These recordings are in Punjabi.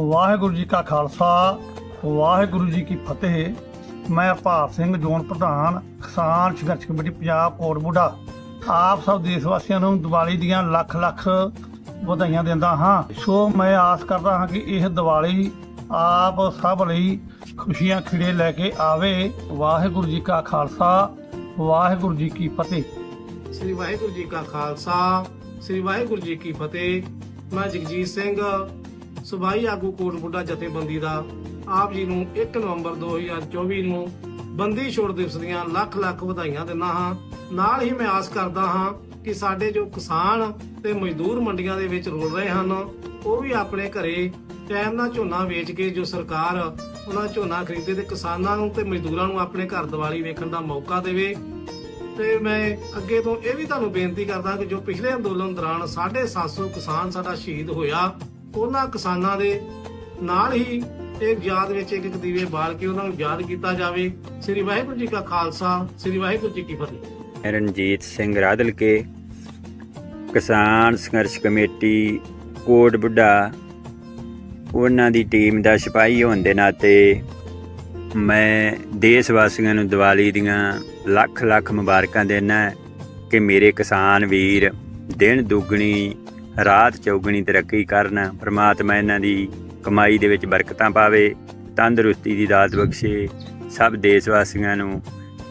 ਵਾਹਿਗੁਰੂ ਜੀ ਕਾ ਖਾਲਸਾ, ਵਾਹਿਗੁਰੂ ਜੀ ਕੀ ਫਤਿਹ। ਮੈਂ ਭਾਰ ਸਿੰਘ ਜੋਨ ਪ੍ਰਧਾਨ, ਕਿਸਾਨ ਸੰਘਰਸ਼ ਕਮੇਟੀ, ਪੰਜਾਬ ਕੋਟ ਆਪ ਸਭ ਦੇਸ਼ ਵਾਸੀਆਂ ਨੂੰ ਦੀਵਾਲੀ ਦੀਆਂ ਲੱਖ ਲੱਖ ਵਧਾਈਆਂ ਦਿੰਦਾ ਹਾਂ। ਸੋ ਮੈਂ ਆਸ ਕਰਦਾ ਹਾਂ ਕਿ ਇਹ ਦੀਵਾਲੀ ਆਪ ਸਭ ਲਈ ਖੁਸ਼ੀਆਂ ਖਿੜੇ ਲੈ ਕੇ ਆਵੇ। ਵਾਹਿਗੁਰੂ ਜੀ ਕਾ ਖਾਲਸਾ, ਵਾਹਿਗੁਰੂ ਜੀ ਕੀ ਫਤਿਹ। ਸ੍ਰੀ ਵਾਹਿਗੁਰੂ ਜੀ ਕਾ ਖਾਲਸਾ, ਸ੍ਰੀ ਵਾਹਿਗੁਰੂ ਜੀ ਕੀ ਫਤਿਹ। ਮੈਂ ਜਗਜੀਤ ਸਿੰਘ ਸੁਭਾਈ ਆਗੂ ਕੋਟ ਬੁੱਢਾ ਜਥੇਬੰਦੀ ਦਾ ਆਪ ਜੀ ਨੂੰ 1 ਨਵੰਬਰ 2024 ਨੂੰ ਬੰਦੀ ਛੋੜ ਦਿਵਸ ਦੀਆਂ ਲੱਖ ਲੱਖ ਵਧਾਈਆਂ ਦਿੰਦਾ ਹਾਂ। ਨਾਲ ਹੀ ਮੈਂ ਆਸ ਕਰਦਾ ਹਾਂ ਕਿ ਸਾਡੇ ਜੋ ਕਿਸਾਨ ਤੇ ਮਜ਼ਦੂਰ ਮੰਡੀਆਂ ਦੇ ਵਿੱਚ ਰੁਲ ਰਹੇ ਹਨ, ਉਹ ਵੀ ਆਪਣੇ ਘਰੇ ਟਾਈਮ ਨਾਲ ਝੋਨਾ ਵੇਚ ਕੇ ਜੋ ਸਰਕਾਰ ਉਹਨਾਂ ਝੋਨਾ ਖਰੀਦੇ ਤੇ ਕਿਸਾਨਾਂ ਨੂੰ ਤੇ ਮਜ਼ਦੂਰਾਂ ਨੂੰ ਆਪਣੇ ਘਰ ਦੀਵਾਲੀ ਵੇਖਣ ਦਾ ਮੌਕਾ ਦੇਵੇ। ਤੇ ਮੈਂ ਅੱਗੇ ਤੋਂ ਇਹ ਵੀ ਤੁਹਾਨੂੰ ਬੇਨਤੀ ਕਰਦਾ ਕਿ ਜੋ ਪਿਛਲੇ ਅੰਦੋਲਨ ਦੌਰਾਨ 750 ਕਿਸਾਨ ਸਾਡਾ ਸ਼ਹੀਦ ਹੋਇਆ ਉਹਨਾਂ ਕਿਸਾਨਾਂ ਦੇ ਨਾਲ ਹੀ ਇੱਕ ਯਾਦ ਵਿੱਚ ਇੱਕ ਇੱਕ ਦੀਵੇ ਬਾਲ ਕੇ ਉਹਨਾਂ ਨੂੰ ਯਾਦ ਕੀਤਾ ਜਾਵੇ। ਸ੍ਰੀ ਵਾਹਿਗੁਰੂ ਜੀ ਕਾ ਖਾਲਸਾ, ਸ੍ਰੀ ਵਾਹਿਗੁਰੂ ਜੀ ਕੀ ਫਤਿਹ। ਰਣਜੀਤ ਸਿੰਘ ਰਾਦਲ ਕੇ ਕਿਸਾਨ ਸੰਘਰਸ਼ ਕਮੇਟੀ, ਕੋਟ ਬੁੱਢਾ, ਉਹਨਾਂ ਦੀ ਟੀਮ ਦਾ ਸਿਪਾਹੀ ਹੋਣ ਦੇ ਨਾਤੇ ਮੈਂ ਦੇਸ਼ ਵਾਸੀਆਂ ਨੂੰ ਦੀਵਾਲੀ ਦੀਆਂ ਲੱਖ ਲੱਖ ਮੁਬਾਰਕਾਂ ਦੇਣਾ ਕਿ ਮੇਰੇ ਕਿਸਾਨ ਵੀਰ ਦਿਨ ਦੁੱਗਣੀ ਰਾਤ ਚੌਗਣੀ ਤਰੱਕੀ ਕਰਨ, ਪ੍ਰਮਾਤਮਾ ਇਹਨਾਂ ਦੀ ਕਮਾਈ ਦੇ ਵਿੱਚ ਬਰਕਤਾਂ ਪਾਵੇ, ਤੰਦਰੁਸਤੀ ਦੀ ਦਾਤ ਬਖਸ਼ੇ, ਸਭ ਦੇਸ਼ ਵਾਸੀਆਂ ਨੂੰ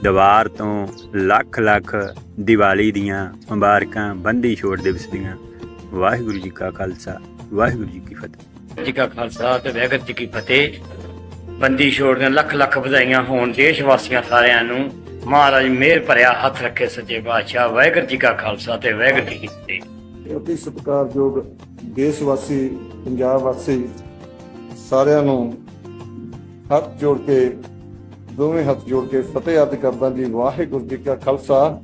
ਦੀਵਾਰ ਤੋਂ ਲੱਖ ਲੱਖ ਦੀਵਾਲੀ ਦੀਆਂ ਮੁਬਾਰਕਾਂ, ਬੰਦੀ ਛੋੜ ਦਿਵਸ ਦੀਆਂ। ਵਾਹਿਗੁਰੂ ਜੀ ਕਾ ਖਾਲਸਾ, ਵਾਹਿਗੁਰੂ ਜੀ ਕੀ ਫਤਿਹ। ਜੀ ਕਾ ਖਾਲਸਾ ਤੇ ਵਾਹਿਗੁਰੂ ਜੀ ਕੀ ਫਤਿਹ। ਬੰਦੀ ਛੋੜ ਦੀਆਂ ਲੱਖ ਲੱਖ ਵਧਾਈਆਂ ਹੋਣ ਦੇਸ਼ ਵਾਸੀਆਂ ਸਾਰਿਆਂ ਨੂੰ। ਮਹਾਰਾਜ ਮਿਹਰ ਭਰਿਆ ਹੱਥ ਰੱਖੇ ਸੱਚੇ ਪਾਤਸ਼ਾਹ, ਵਾਹਿਗੁਰੂ ਜੀ ਕਾ ਖਾਲਸਾ ਤੇ ਵਾਹਿਗੁਰੂ ਜੀ ਕੀ ਫਤਿਹ। ਅਤੀ ਸਤਿਕਾਰਯੋਗ ਦੇਸ਼ ਵਾਸੀ, ਪੰਜਾਬ ਵਾਸੀ, ਸਾਰਿਆਂ ਨੂੰ ਹੱਥ ਜੋੜ ਕੇ, ਦੋਵੇਂ ਹੱਥ ਜੋੜ ਕੇ ਫਤਿਹ ਅਰਜ਼ ਕਰਦਾ ਜੀ, ਵਾਹਿਗੁਰੂ ਜੀ ਕਾ ਖਾਲਸਾ,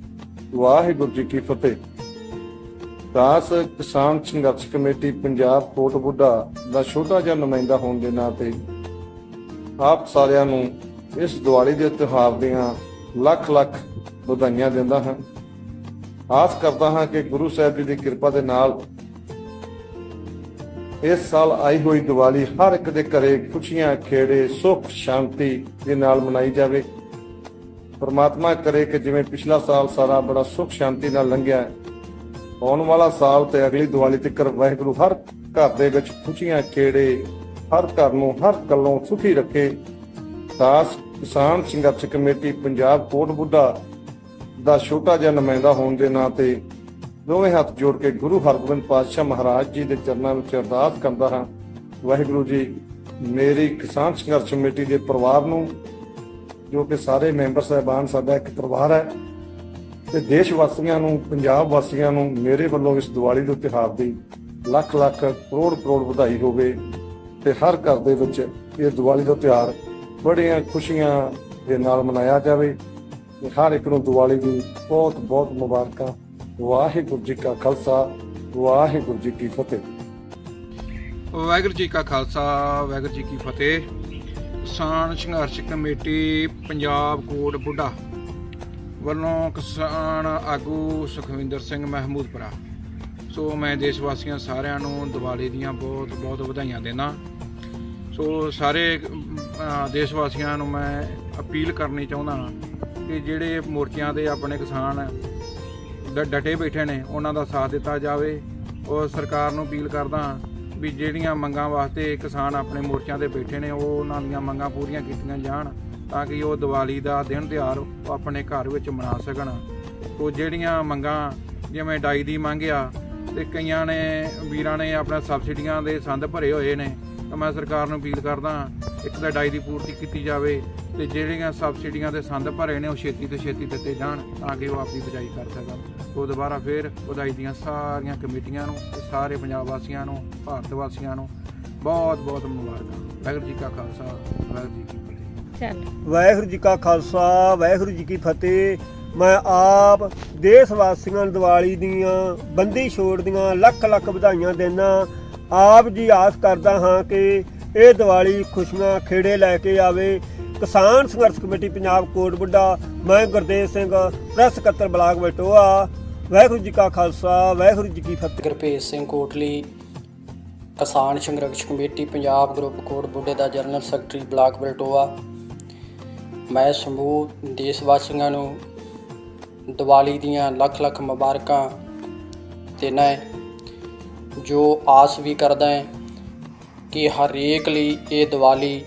ਵਾਹਿਗੁਰੂ ਜੀ ਕੀ ਫਤਿਹ। ਦਾਸ ਕਿਸਾਨ ਸੰਘਰਸ਼ ਕਮੇਟੀ ਪੰਜਾਬ ਕੋਟ ਬੁੱਢਾ ਦਾ ਛੋਟਾ ਜਿਹਾ ਨੁਮਾਇੰਦਾ ਹੋਣ ਦੇ ਨਾਤੇ ਆਪ ਸਾਰਿਆਂ ਨੂੰ ਇਸ ਦੀਵਾਲੀ ਦੇ ਤਿਉਹਾਰ ਦੀਆਂ ਲੱਖ ਲੱਖ ਵਧਾਈਆਂ ਦਿੰਦਾ ਹਾਂ। ਆਸ ਕਰਦਾ ਹਾਂ ਕਿ ਗੁਰੂ ਸਾਹਿਬ ਜੀ ਦੀ ਕਿਰਪਾ ਦੇ ਨਾਲ ਇਸ ਸਾਲ ਆਈ ਹੋਈ ਦੀਵਾਲੀ ਹਰ ਇੱਕ ਦੇ ਘਰੇ ਖੁਸ਼ੀਆਂ, ਖੇੜੇ, ਸੁੱਖ, ਸ਼ਾਂਤੀ ਦੇ ਨਾਲ ਮਨਾਈ ਜਾਵੇ। ਪਰਮਾਤਮਾ ਕਰੇ ਕਿ ਜਿਵੇਂ ਪਿਛਲਾ ਸਾਲ ਸਾਰਾ ਬੜਾ ਸੁੱਖ, ਸ਼ਾਂਤੀ ਨਾਲ ਲੰਘਿਆ ਆਉਣ ਵਾਲਾ ਸਾਲ ਤੇ ਅਗਲੀ ਦੀਵਾਲੀ ਤੱਕ ਵਾਹਿਗੁਰੂ ਹਰ ਘਰ ਦੇ ਵਿੱਚ ਖੁਸ਼ੀਆਂ, ਖੇੜੇ, ਹਰ ਘਰ ਨੂੰ ਹਰ ਗੱਲੋਂ ਸੁਖੀ ਰੱਖੇ। ਦਾਸ ਕਿਸਾਨ ਸੰਘਰਸ਼ ਕਮੇਟੀ, ਪੰਜਾਬ ਕੋਟ ਬੁੱਢਾ ਦਾ ਛੋਟਾ ਜਿਹਾ ਨੁਮਾਇੰਦਾ ਹੋਣ ਦੇ ਨਾਤੇ ਦੋਵੇਂ ਹੱਥ ਜੋੜ ਕੇ ਗੁਰੂ ਹਰਗੋਬਿੰਦ ਪਾਤਸ਼ਾਹ ਮਹਾਰਾਜ ਜੀ ਦੇ ਚਰਨਾਂ ਵਿੱਚ ਅਰਦਾਸ ਕਰਦਾ ਹਾਂ। ਵਾਹਿਗੁਰੂ ਜੀ, ਮੇਰੀ ਕਿਸਾਨ ਸੰਘਰਸ਼ ਕਮੇਟੀ ਦੇ ਪਰਿਵਾਰ ਨੂੰ, ਜੋ ਕਿ ਸਾਰੇ ਮੈਂਬਰ ਸਹਿਬਾਨ ਸਾਡਾ ਇੱਕ ਪਰਿਵਾਰ ਹੈ, ਤੇ ਦੇਸ਼ ਵਾਸੀਆਂ ਨੂੰ, ਪੰਜਾਬ ਵਾਸੀਆਂ ਨੂੰ ਮੇਰੇ ਵੱਲੋਂ ਇਸ ਦੀਵਾਲੀ ਦੇ ਤਿਉਹਾਰ ਦੀ ਲੱਖ ਲੱਖ ਕਰੋੜ ਕਰੋੜ ਵਧਾਈ ਹੋਵੇ ਤੇ ਹਰ ਘਰ ਦੇ ਵਿੱਚ ਇਹ ਦੀਵਾਲੀ ਦਾ ਤਿਉਹਾਰ ਬੜੀਆਂ ਖੁਸ਼ੀਆਂ ਦੇ ਨਾਲ ਮਨਾਇਆ ਜਾਵੇ। ਤੇ ਹਰ ਇੱਕ ਨੂੰ ਦੀਵਾਲੀ ਦੀ ਬਹੁਤ ਬਹੁਤ ਮੁਬਾਰਕਾਂ। ਵਾਹਿਗੁਰੂ ਜੀ ਕਾ ਖਾਲਸਾ, ਵਾਹਿਗੁਰੂ ਜੀ ਕੀ ਫਤਿਹ। ਵਾਹਿਗੁਰੂ ਜੀ ਕਾ ਖਾਲਸਾ, ਵਾਹਿਗੁਰੂ ਜੀ ਕੀ ਫਤਿਹ। ਕਿਸਾਨ ਸੰਘਰਸ਼ ਕਮੇਟੀ, ਪੰਜਾਬ ਕੋਟ ਬੁੱਢਾ ਵੱਲੋਂ ਕਿਸਾਨ ਆਗੂ ਸੁਖਵਿੰਦਰ ਸਿੰਘ ਮਹਿਮੂਦਪੁਰਾ। ਸੋ ਮੈਂ ਦੇਸ਼ ਵਾਸੀਆਂ ਸਾਰਿਆਂ ਨੂੰ ਦੀਵਾਲੀ ਦੀਆਂ ਬਹੁਤ ਬਹੁਤ ਵਧਾਈਆਂ ਦੇਣਾ ਸੋ ਸਾਰੇ ਦੇਸ਼ ਵਾਸੀਆਂ ਨੂੰ ਮੈਂ ਅਪੀਲ ਕਰਨੀ ਚਾਹੁੰਦਾ ਕਿ ਜਿਹੜੇ ਮੋਰਚਿਆਂ ਦੇ ਆਪਣੇ ਕਿਸਾਨ ਡ- ਡਟੇ ਬੈਠੇ ਨੇ, ਉਹਨਾਂ ਦਾ ਸਾਥ ਦਿੱਤਾ ਜਾਵੇ। ਔਰ ਸਰਕਾਰ ਨੂੰ ਅਪੀਲ ਕਰਦਾ ਵੀ ਜਿਹੜੀਆਂ ਮੰਗਾਂ ਵਾਸਤੇ ਕਿਸਾਨ ਆਪਣੇ ਮੋਰਚਿਆਂ ਤੇ ਬੈਠੇ ਨੇ, ਉਹ ਉਹਨਾਂ ਦੀਆਂ ਮੰਗਾਂ ਪੂਰੀਆਂ ਕੀਤੀਆਂ ਜਾਣ ਤਾਂ ਕਿ ਉਹ ਦੀਵਾਲੀ ਦਾ ਦਿਨ ਤਿਉਹਾਰ ਆਪਣੇ ਘਰ ਵਿੱਚ ਮਨਾ ਸਕਣ। ਉਹ ਜਿਹੜੀਆਂ ਮੰਗਾਂ, ਜਿਵੇਂ ਡਾਈ ਦੀ ਮੰਗ ਆ ਤੇ ਕਈਆਂ ਨੇ, ਵੀਰਾਂ ਨੇ ਆਪਣਾ ਸਬਸਿਡੀਆਂ ਦੇ ਸੰਦ ਭਰੇ ਹੋਏ ਨੇ, ਤਾਂ ਮੈਂ ਸਰਕਾਰ ਨੂੰ ਅਪੀਲ ਕਰਦਾ ਇੱਕ ਤਾਂ ਡਾਈ ਦੀ ਪੂਰਤੀ ਕੀਤੀ ਜਾਵੇ ਤੇ ਜਿਹੜੀਆਂ ਸਬਸਿਡੀਆਂ ਦੇ ਸੰਦ ਭਰੇ ਨੇ ਉਹ ਛੇਤੀ ਤੋਂ ਛੇਤੀ ਦਿੱਤੇ ਜਾਣ ਤਾਂ ਕਿ ਉਹ ਆਪਣੀ ਬਚਾਈ ਕਰ ਸਕਣ। ਉਹ ਦੁਬਾਰਾ ਫੇਰ ਵਧਾਈ ਦੀਆਂ ਸਾਰੀਆਂ ਕਮੇਟੀਆਂ ਨੂੰ ਤੇ ਸਾਰੇ ਪੰਜਾਬ ਵਾਸੀਆਂ ਨੂੰ ਭਾਰਤ ਵਾਸੀਆਂ ਨੂੰ ਬਹੁਤ ਬਹੁਤ ਮੁਬਾਰਕਾਂ। ਵਾਹਿਗੁਰੂ ਜੀ ਕਾ ਖਾਲਸਾ ਵਾਹਿਗੁਰੂ ਜੀ ਕੀ ਫਤਿਹ। ਵਾਹਿਗੁਰੂ ਜੀ ਕਾ ਖਾਲਸਾ ਵਾਹਿਗੁਰੂ ਜੀ ਕੀ ਫਤਿਹ। ਮੈਂ ਆਪ ਦੇਸ਼ ਵਾਸੀਆਂ ਨੂੰ ਦੀਵਾਲੀ ਦੀਆਂ ਬੰਦੀ ਛੋੜ ਦੀਆਂ ਲੱਖ ਲੱਖ ਵਧਾਈਆਂ ਦਿੰਦਾ। ਆਪ ਜੀ ਆਸ ਕਰਦਾ ਹਾਂ ਕਿ ਇਹ ਦੀਵਾਲੀ ਖੁਸ਼ੀਆਂ ਖੇੜੇ ਲੈ ਕੇ ਆਵੇ। ਕਿਸਾਨ ਸੰਘਰਸ਼ ਕਮੇਟੀ ਪੰਜਾਬ ਕੋਟ ਬੁੱਢਾ, ਮੈਂ ਗੁਰਦੇਵ ਸਿੰਘ, ਪ੍ਰੈਸ ਸਕੱਤਰ ਬਲਾਕ ਬਟੋਆ। ਵਾਹਿਗੁਰੂ ਜੀ ਕਾ ਖਾਲਸਾ, ਵਾਹਿਗੁਰੂ ਜੀ ਕੀ ਫਤਿਹ। ਗੁਰਭੇਜ ਸਿੰਘ ਕੋਟਲੀ, ਕਿਸਾਨ ਸੰਘਰਸ਼ ਕਮੇਟੀ ਪੰਜਾਬ ਗਰੁੱਪ ਕੋਟ ਬੁੱਢੇ ਦਾ ਜਨਰਲ ਸੈਕਟਰੀ ਬਲਾਕ ਬਲਟੋਆ। ਮੈਂ ਸਮੂਹ ਦੇਸ਼ ਵਾਸੀਆਂ ਨੂੰ ਦੀਵਾਲੀ ਦੀਆਂ ਲੱਖ ਲੱਖ ਮੁਬਾਰਕਾਂ ਦੇਣਾ ਹੈ, ਜੋ ਆਸ ਵੀ ਕਰਦਾ ਹੈ ਕਿ ਹਰੇਕ ਲਈ ਇਹ ਦੀਵਾਲੀ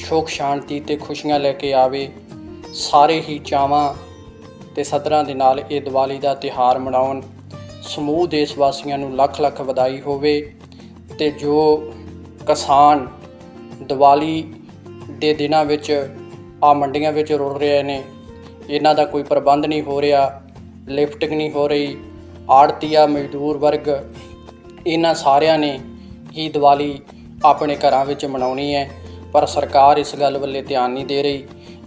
ਸੁੱਖ, ਸ਼ਾਂਤੀ ਤੇ ਖੁਸ਼ੀਆਂ ਲੈ ਕੇ ਆਵੇ, ਸਾਰੇ ਹੀ ਚਾਵਾਂ ਤੇ ਸਦਰਾਂ ਦੇ ਨਾਲ ਇਹ ਦੀਵਾਲੀ ਦਾ ਤਿਹਾਰ ਮਨਾਉਣ, ਸਮੂਹ ਦੇਸ਼ ਵਾਸੀਆਂ ਨੂੰ ਲੱਖ ਲੱਖ ਵਧਾਈ ਹੋਵੇ ਤੇ ਜੋ ਕਿਸਾਨ ਦੀਵਾਲੀ ਦੇ ਦਿਨਾਂ ਵਿੱਚ ਆ ਮੰਡੀਆਂ ਵਿੱਚ ਰੁਲ ਰਹੇ ਨੇ, ਇਹਨਾਂ ਦਾ ਕੋਈ ਪ੍ਰਬੰਧ ਨਹੀਂ ਹੋ ਰਿਹਾ ਲਿਫਟਿੰਗ ਨਹੀਂ ਹੋ ਰਹੀ, ਆੜਤੀਆ ਮਜ਼ਦੂਰ ਵਰਗ, ਇਹਨਾਂ ਸਾਰਿਆਂ ਨੇ ਹੀ ਦੀਵਾਲੀ ਆਪਣੇ ਘਰਾਂ ਵਿੱਚ ਮਨਾਉਣੀ ਹੈ। ਪਰ ਸਰਕਾਰ ਇਸ ਗੱਲ ਵੱਲੇ ਧਿਆਨ ਨਹੀਂ ਦੇ ਰਹੀ।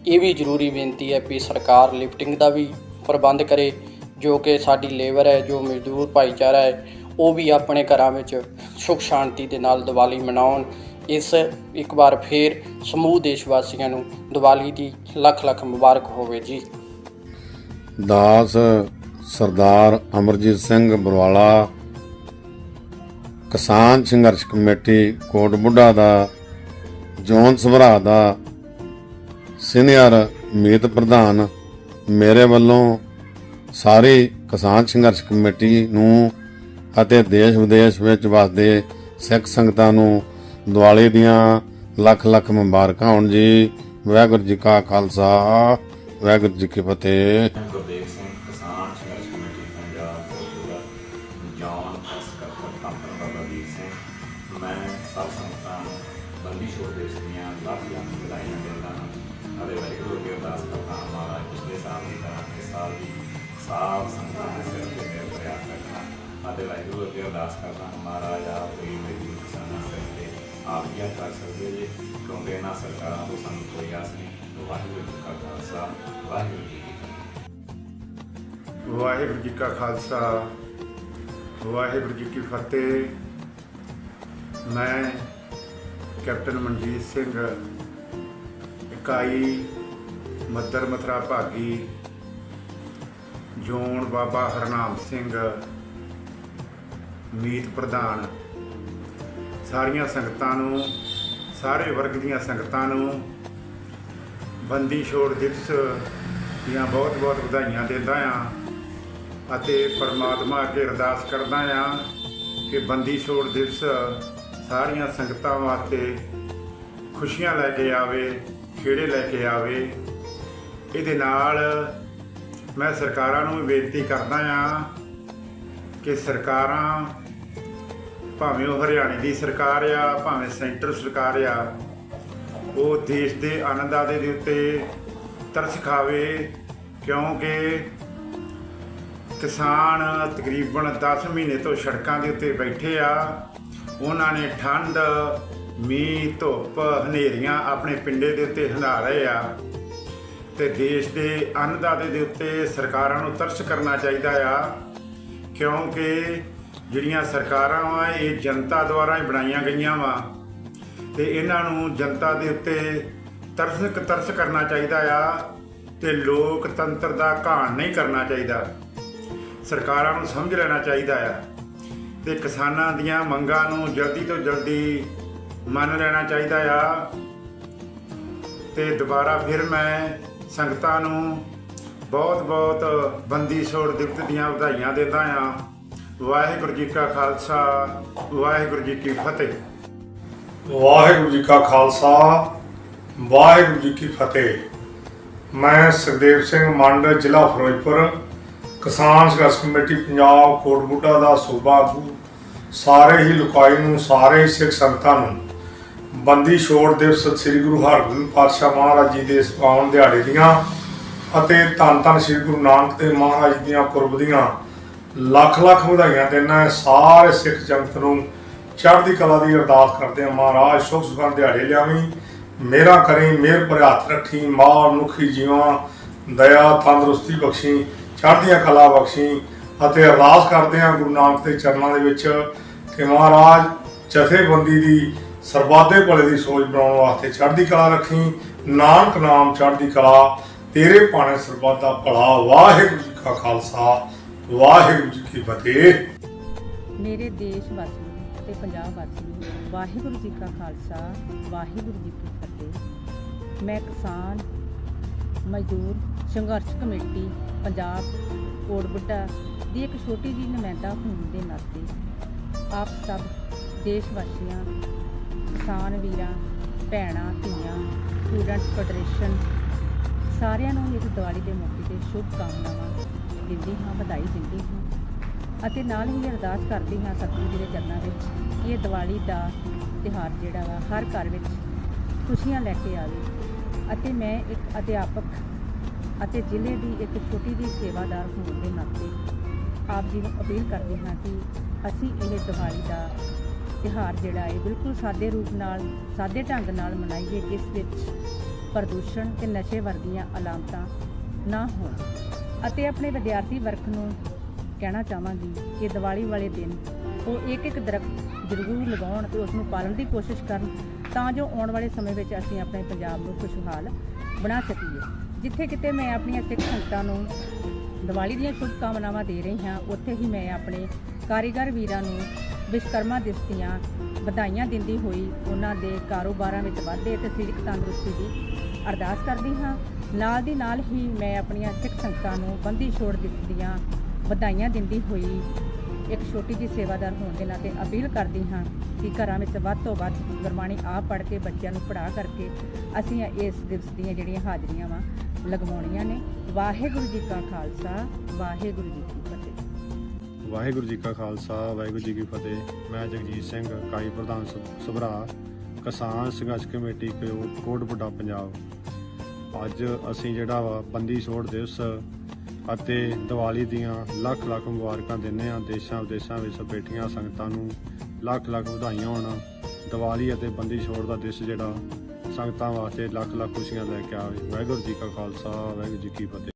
ਇਹ ਵੀ ਜ਼ਰੂਰੀ ਬੇਨਤੀ ਹੈ ਕਿ ਸਰਕਾਰ ਲਿਫਟਿੰਗ ਦਾ ਵੀ ਪ੍ਰਬੰਧ ਕਰੇ, ਜੋ ਕਿ ਸਾਡੀ ਲੇਬਰ ਹੈ, ਜੋ ਮਜ਼ਦੂਰ ਭਾਈਚਾਰਾ ਹੈ, ਉਹ ਵੀ ਆਪਣੇ ਘਰਾਂ ਵਿੱਚ ਸੁਖ ਸ਼ਾਂਤੀ ਦੇ ਨਾਲ ਦੀਵਾਲੀ ਮਨਾਉਣ। ਇਸ ਇੱਕ ਵਾਰ ਫੇਰ ਸਮੂਹ ਦੇਸ਼ ਵਾਸੀਆਂ ਨੂੰ ਦੀਵਾਲੀ ਦੀ ਲੱਖ ਲੱਖ ਮੁਬਾਰਕ ਹੋਵੇ ਜੀ। ਦਾਸ ਸਰਦਾਰ ਅਮਰਜੀਤ ਸਿੰਘ ਬਰਵਾਲਾ, ਕਿਸਾਨ ਸੰਘਰਸ਼ ਕਮੇਟੀ ਕੋਟ ਬੁੱਢਾ ਦਾ ਜੋਨ ਸਭਰਾ ਦਾ ਸੀਨੀਅਰ ਮੀਤ ਪ੍ਰਧਾਨ ਮੇਰੇ ਵੱਲੋਂ ਸਾਰੀ ਕਿਸਾਨ ਸੰਘਰਸ਼ ਕਮੇਟੀ ਨੂੰ ਅਤੇ ਦੇਸ਼ ਵਿਦੇਸ਼ ਵਿੱਚ ਵਸਦੇ ਸਿੱਖ ਸੰਗਤਾਂ ਨੂੰ ਦੀਵਾਲੀ ਦੀਆਂ ਲੱਖ ਲੱਖ ਮੁਬਾਰਕਾਂ ਹੋਣ ਜੀ। ਵਾਹਿਗੁਰੂ ਜੀ ਕਾ ਖਾਲਸਾ, ਵਾਹਿਗੁਰੂ ਜੀ ਕੀ ਫਤਿਹ। ਅਰਦਾਸ ਕਰਦਾ ਮਹਾਰਾਜ ਆਪ ਗਰੀਬ ਮਜ਼ਦੂਰ ਕਿਸਾਨਾਂ ਸਿਰ ਆਪ ਹੀ ਹੱਥ ਸਕਦੇ ਜੀ। ਕਿਉਂਕਿ ਇਹਨਾਂ ਸਰਕਾਰਾਂ ਤੋਂ ਸਾਨੂੰ ਕੋਈ ਆਸ ਨਹੀਂ। ਵਾਹਿਗੁਰੂ ਜੀ ਕਾ ਖਾਲਸਾ, ਵਾਹਿਗੁਰੂ ਜੀ ਕੀ ਫਤਿਹ। ਵਾਹਿਗੁਰੂ ਜੀ ਕਾ ਖਾਲਸਾ, ਵਾਹਿਗੁਰੂ ਜੀ ਕੀ ਫਤਿਹ। ਮੈਂ ਕੈਪਟਨ ਮਨਜੀਤ ਸਿੰਘ, ਇਕਾਈ ਮੱਦਰ ਮਥਰਾ ਭਾਗੀ, ਜੋਨ ਬਾਬਾ ਹਰਨਾਮ ਸਿੰਘ ਮੀਤ ਪ੍ਰਧਾਨ ਸਾਰੀਆਂ ਸੰਗਤਾਂ ਨੂੰ, ਸਾਰੇ ਵਰਗ ਦੀਆਂ ਸੰਗਤਾਂ ਨੂੰ ਬੰਦੀ ਛੋੜ ਦਿਵਸ ਦੀਆਂ ਬਹੁਤ ਬਹੁਤ ਵਧਾਈਆਂ ਦਿੰਦਾ ਆ ਅਤੇ ਪਰਮਾਤਮਾ ਅੱਗੇ ਅਰਦਾਸ ਕਰਦਾ ਆ ਕਿ ਬੰਦੀ ਛੋੜ ਦਿਵਸ ਸਾਰੀਆਂ ਸੰਗਤਾਂ ਵਾਸਤੇ ਖੁਸ਼ੀਆਂ ਲੈ ਕੇ ਆਵੇ, ਖੇੜੇ ਲੈ ਕੇ ਆਵੇ। ਇਹਦੇ ਨਾਲ ਮੈਂ ਸਰਕਾਰਾਂ ਨੂੰ ਵੀ ਬੇਨਤੀ ਕਰਦਾ ਆ ਕਿ ਸਰਕਾਰਾਂ, ਭਾਵੇਂ ਉਹ ਹਰਿਆਣੇ ਦੀ ਸਰਕਾਰ ਆ, ਭਾਵੇਂ ਸੈਂਟਰ ਸਰਕਾਰ ਆ, ਉਹ ਦੇਸ਼ ਦੇ ਆਨੰਦਾਦੇ ਦੇ ਉੱਤੇ ਤਰਸ ਖਾਵੇ, ਕਿਉਂਕਿ ਕਿਸਾਨ ਤਕਰੀਬਨ 10 ਮਹੀਨੇ ਤੋਂ ਸੜਕਾਂ ਦੇ ਉੱਤੇ ਬੈਠੇ ਆ। ਉਹਨਾਂ ਨੇ ਠੰਡ, ਮੀਂਹ, ਧੁੱਪ, ਹਨੇਰੀਆਂ ਆਪਣੇ ਪਿੰਡੇ ਦੇ ਉੱਤੇ ਹੰਡਾ ਰਹੇ ਆ। ਤੇ ਦੇਸ਼ ਦੇ ਅੰਨਦਾਤੇ ਦੇ ਉੱਤੇ ਸਰਕਾਰਾਂ ਨੂੰ ਤਰਸ ਕਰਨਾ ਚਾਹੀਦਾ ਆ। ਕਿਉਂਕਿ ਜਿਹੜੀਆਂ ਸਰਕਾਰਾਂ ਵਾ, ਇਹ ਜਨਤਾ ਦੁਆਰਾ ਹੀ ਬਣਾਈਆਂ ਗਈਆਂ ਵਾ ਤੇ ਇਹਨਾਂ ਨੂੰ ਜਨਤਾ ਦੇ ਉੱਤੇ ਤਰਸ ਤਰਸ ਕਰਨਾ ਚਾਹੀਦਾ ਆ ਤੇ ਲੋਕਤੰਤਰ ਦਾ ਘਾਣ ਨਹੀਂ ਕਰਨਾ ਚਾਹੀਦਾ। ਸਰਕਾਰਾਂ ਨੂੰ ਸਮਝ ਲੈਣਾ ਚਾਹੀਦਾ ਆ ਤੇ ਕਿਸਾਨਾਂ ਦੀਆਂ ਮੰਗਾਂ ਨੂੰ ਜਲਦੀ ਤੋਂ ਜਲਦੀ ਮੰਨ ਲੈਣਾ ਚਾਹੀਦਾ ਆ। ਤੇ ਦੁਬਾਰਾ ਫਿਰ ਮੈਂ ਸੰਗਤਾਂ ਨੂੰ ਬਹੁਤ ਬਹੁਤ ਬੰਦੀ ਛੋੜ ਦਿਵਸ ਦੀਆਂ ਵਧਾਈਆਂ ਦਿੰਦਾ ਆ ਵਾਹਿਗੁਰੂ ਜੀ ਕਾ ਖਾਲਸਾ, ਵਾਹਿਗੁਰੂ ਜੀ ਕੀ ਫਤਿਹ। ਵਾਹਿਗੁਰੂ ਜੀ ਕਾ ਖਾਲਸਾ, ਵਾਹਿਗੁਰੂ ਜੀ ਕੀ ਫਤਿਹ। ਮੈਂ ਸੁਖਦੇਵ ਸਿੰਘ ਮੰਡ, ਜ਼ਿਲ੍ਹਾ ਫਿਰੋਜ਼ਪੁਰ, ਕਿਸਾਨ ਸੰਘਰਸ਼ ਕਮੇਟੀ, ਪੰਜਾਬ ਕੋਟ ਬੁੱਢਾ ਦਾ ਸੂਬਾ ਆਗੂ। ਸਾਰੇ ਹੀ ਲੁਕਾਈ ਨੂੰ, ਸਾਰੇ ਹੀ ਸਿੱਖ ਸੰਗਤਾਂ ਨੂੰ ਬੰਦੀ ਛੋੜ ਦਿਵਸ ਸ੍ਰੀ ਗੁਰੂ ਹਰਗੋਬਿੰਦ ਪਾਤਸ਼ਾਹ ਮਹਾਰਾਜ ਜੀ ਦੇ ਇਸ ਪਾਵਨ ਦਿਹਾੜੇ ਦੀਆਂ ਅਤੇ ਧੰਨ ਧੰਨ ਸ੍ਰੀ ਗੁਰੂ ਨਾਨਕ ਦੇਵ ਮਹਾਰਾਜ ਦੀਆਂ ਪੁਰਬ ਦੀਆਂ ਲੱਖ ਲੱਖ ਵਧਾਈਆਂ ਦੇਣਾ ਹੈ ਸਾਰੇ ਸਿੱਖ ਜਗਤ ਨੂੰ। ਚੜ੍ਹਦੀ ਕਲਾ ਦੀ ਅਰਦਾਸ ਕਰਦੇ ਹਾਂ ਮਹਾਰਾਜ ਸੁਖ ਸੁਖਾਂ ਦਿਹਾੜੇ ਲਿਆਵੀਂ। ਮੇਰਾ ਕਰੀ, ਮਿਹਰ ਭਰੇ ਹੱਥ ਰੱਖੀ ਮਾਂ ਮੁਖੀ ਜੀਵਾਂ, ਦਇਆ ਤੰਦਰੁਸਤੀ ਬਖਸ਼ੀ, ਚੜ੍ਹਦੀਆਂ ਕਲਾ ਬਖਸ਼ੀ ਅਤੇ ਅਰਦਾਸ ਕਰਦੇ ਹਾਂ ਗੁਰੂ ਨਾਨਕ ਦੇ ਚਰਨਾਂ ਦੇ ਵਿੱਚ ਕਿ ਮਹਾਰਾਜ ਜਥੇਬੰਦੀ ਦੀ, ਸਰਬਾਦੇ ਭਲੇ ਦੀ ਸੋਚ ਬਣਾਉਣ ਵਾਸਤੇ ਚੜ੍ਹਦੀ ਕਲਾ ਰੱਖੀ, ਨਾਨਕ ਨਾਮ ਚੜ੍ਹਦੀ ਕਲਾ ਤੇਰੇ ਪਾਣੇ ਸਰਬੱਤ ਦਾ ਭਲਾ ਵਾਹਿਗੁਰੂ ਜੀ ਕਾ ਖਾਲਸਾ, ਵਾਹਿਗੁਰੂ ਜੀ ਕੀ ਫਤਿਹ। ਮੇਰੇ ਦੇਸ਼ ਵਾਸੀ ਤੇ ਸਾਰੇ ਪੰਜਾਬ ਵਾਸੀਓ ਵਾਹਿਗੁਰੂ ਜੀ ਕਾ ਖਾਲਸਾ, ਵਾਹਿਗੁਰੂ ਜੀ ਕੀ ਫਤਿਹ। ਮੈਂ ਕਿਸਾਨ, ਮਜ਼ਦੂਰ, ਸੰਘਰਸ਼ ਕਮੇਟੀ, ਪੰਜਾਬ ਕੋਟਬੁੱਢਾ ਦੀ ਇੱਕ ਛੋਟੀ ਜਿਹੀ ਨੁਮਾਇੰਦਾ ਹੋਣ ਦੇ ਨਾਤੇ ਆਪ ਸਭ ਦੇਸ਼ ਵਾਸੀਆਂ, ਕਿਸਾਨ ਵੀਰਾਂ, ਭੈਣਾਂ, ਧੀਆਂ ਸਟੂਡੈਂਟਸ ਫੈਡਰੇਸ਼ਨ ਸਾਰਿਆਂ ਨੂੰ ਇਸ ਦੀਵਾਲੀ ਦੇ ਮੌਕੇ ਤੇ ਸ਼ੁਭ ਕਾਮਨਾਵਾਂ ਦਿੰਦੀ ਹਾਂ, ਵਧਾਈ ਦਿੰਦੀ ਹਾਂ ਅਤੇ ਨਾਲ ਹੀ ਅਰਦਾਸ ਕਰਦੀ ਹਾਂ ਸਤਿਗੁਰੂ ਜੀ ਦੇ ਚਰਨਾਂ ਵਿੱਚ ਕਿ ਇਹ ਦੀਵਾਲੀ ਦਾ ਤਿਉਹਾਰ ਜਿਹੜਾ ਵਾ, ਹਰ ਘਰ ਵਿੱਚ ਖੁਸ਼ੀਆਂ ਲੈ ਕੇ ਆਵੇ ਅਤੇ ਮੈਂ ਇੱਕ ਅਧਿਆਪਕ ਅਤੇ ਜ਼ਿਲ੍ਹੇ ਦੀ ਇੱਕ ਛੋਟੀ ਜਿਹੀ ਸੇਵਾਦਾਰ ਹੋਣ ਦੇ ਨਾਤੇ ਆਪ ਜੀ ਨੂੰ ਅਪੀਲ ਕਰਦੇ ਹਾਂ ਕਿ ਅਸੀਂ ਇਹ ਦੀਵਾਲੀ ਦਾ ਤਿਉਹਾਰ ਜਿਹੜਾ ਹੈ ਬਿਲਕੁਲ ਸਾਦੇ ਰੂਪ ਨਾਲ, ਸਾਦੇ ਢੰਗ ਨਾਲ ਮਨਾਈਏ, ਜਿਸ ਵਿੱਚ ਪ੍ਰਦੂਸ਼ਣ ਤੇ ਨਸ਼ੇ ਵਰਗੀਆਂ ਅਲਾਮਤਾਂ ਨਾ ਹੋਣ। ਅਤੇ ਆਪਣੇ ਵਿਦਿਆਰਥੀ ਵਰਗ ਨੂੰ ਕਹਿਣਾ ਚਾਹਾਂਗੀ ਕਿ ਦੀਵਾਲੀ ਵਾਲੇ ਦਿਨ ਉਹ ਇੱਕ ਇੱਕ ਦਰਖਤ ਜ਼ਰੂਰ ਲਗਾਉਣ ਤੇ ਉਸ ਨੂੰ ਪਾਲਣ ਦੀ ਕੋਸ਼ਿਸ਼ ਕਰਨ ਤਾਂ ਜੋ ਆਉਣ ਵਾਲੇ ਸਮੇਂ ਵਿੱਚ ਅਸੀਂ ਆਪਣੇ ਪੰਜਾਬ ਨੂੰ ਖੁਸ਼ਹਾਲ ਬਣਾ ਸਕੀਏ। ਜਿੱਥੇ ਕਿਤੇ ਮੈਂ ਆਪਣੀਆਂ ਸਿੱਖ ਸੰਗਤਾਂ ਨੂੰ ਦੀਵਾਲੀ ਦੀਆਂ ਸ਼ੁਭ ਕਾਮਨਾਵਾਂ ਦੇ ਰਹੀ ਹਾਂ, ਉੱਥੇ ਹੀ ਮੈਂ ਆਪਣੇ ਕਾਰੀਗਰ ਵੀਰਾਂ ਨੂੰ ਵਿਸ਼ਕਰਮਾ ਦਿਵਸ ਦੀਆਂ ਵਧਾਈਆਂ ਦਿੰਦੀ ਹੋਈ ਉਹਨਾਂ ਦੇ ਕਾਰੋਬਾਰਾਂ ਵਿੱਚ ਵਾਧੇ ਅਤੇ ਸਰੀਰਕ ਤੰਦਰੁਸਤੀ ਦੀ ਅਰਦਾਸ ਕਰਦੀ ਹਾਂ। ਨਾਲ ਦੀ ਨਾਲ ਹੀ ਮੈਂ ਆਪਣੀਆਂ ਸਿੱਖ ਸੰਗਤਾਂ ਨੂੰ ਬੰਦੀ ਛੋੜ ਦਿਵਸ ਦੀਆਂ ਵਧਾਈਆਂ ਦਿੰਦੀ ਹੋਈ ਇੱਕ ਛੋਟੀ ਜਿਹੀ ਸੇਵਾਦਾਰ ਹੋਣ ਦੇ ਨਾਤੇ ਅਪੀਲ ਕਰਦੀ ਹਾਂ ਕਿ ਘਰਾਂ ਵਿੱਚ ਵੱਧ ਤੋਂ ਵੱਧ ਗੁਰਬਾਣੀ ਆਪ ਪੜ੍ਹ ਕੇ ਬੱਚਿਆਂ ਨੂੰ ਪੜ੍ਹਾ ਕਰਕੇ ਅਸੀਂ ਇਸ ਦਿਵਸ ਦੀਆਂ ਜਿਹੜੀਆਂ ਹਾਜ਼ਰੀਆਂ ਵਾ ਲਗਵਾਉਣੀਆਂ ਨੇ। ਵਾਹਿਗੁਰੂ ਜੀ ਕਾ ਖਾਲਸਾ, ਵਾਹਿਗੁਰੂ ਜੀ ਕੀ ਫਤਿਹ। ਵਾਹਿਗੁਰੂ ਜੀ ਕਾ ਖਾਲਸਾ, ਵਾਹਿਗੁਰੂ ਜੀ ਕੀ ਫਤਿਹ। ਮੈਂ ਜਗਜੀਤ ਸਿੰਘ, ਕਾਈ ਪ੍ਰਧਾਨ ਸਭਰਾ। ਕਿਸਾਨ ਸੰਘਰਸ਼ ਕਮੇਟੀ ਕੋਟ ਕੋਟਬੁੱਡਾ ਪੰਜਾਬ। ਅੱਜ ਅਸੀਂ ਜਿਹੜਾ ਵਾ ਬੰਦੀ ਛੋੜ ਦਿਵਸ ਅਤੇ ਦੀਵਾਲੀ ਦੀਆਂ ਲੱਖ ਲੱਖ ਮੁਬਾਰਕਾਂ ਦਿੰਦੇ ਹਾਂ। ਦੇਸ਼ਾਂ ਵਿਦੇਸ਼ਾਂ ਵਿੱਚ ਬੈਠੀਆਂ ਸੰਗਤਾਂ ਨੂੰ ਲੱਖ ਲੱਖ ਵਧਾਈਆਂ ਹੋਣ। ਦੀਵਾਲੀ ਅਤੇ ਬੰਦੀ ਛੋੜ ਦਾ ਦਿਵਸ ਜਿਹੜਾ ਸੰਗਤਾਂ ਵਾਸਤੇ ਲੱਖ ਲੱਖ ਖੁਸ਼ੀਆਂ ਲੈ ਕੇ ਆਵੇ। ਵਾਹਿਗੁਰੂ ਜੀ ਕਾ ਖਾਲਸਾ, ਵਾਹਿਗੁਰੂ ਜੀ ਕੀ ਫਤਿਹ।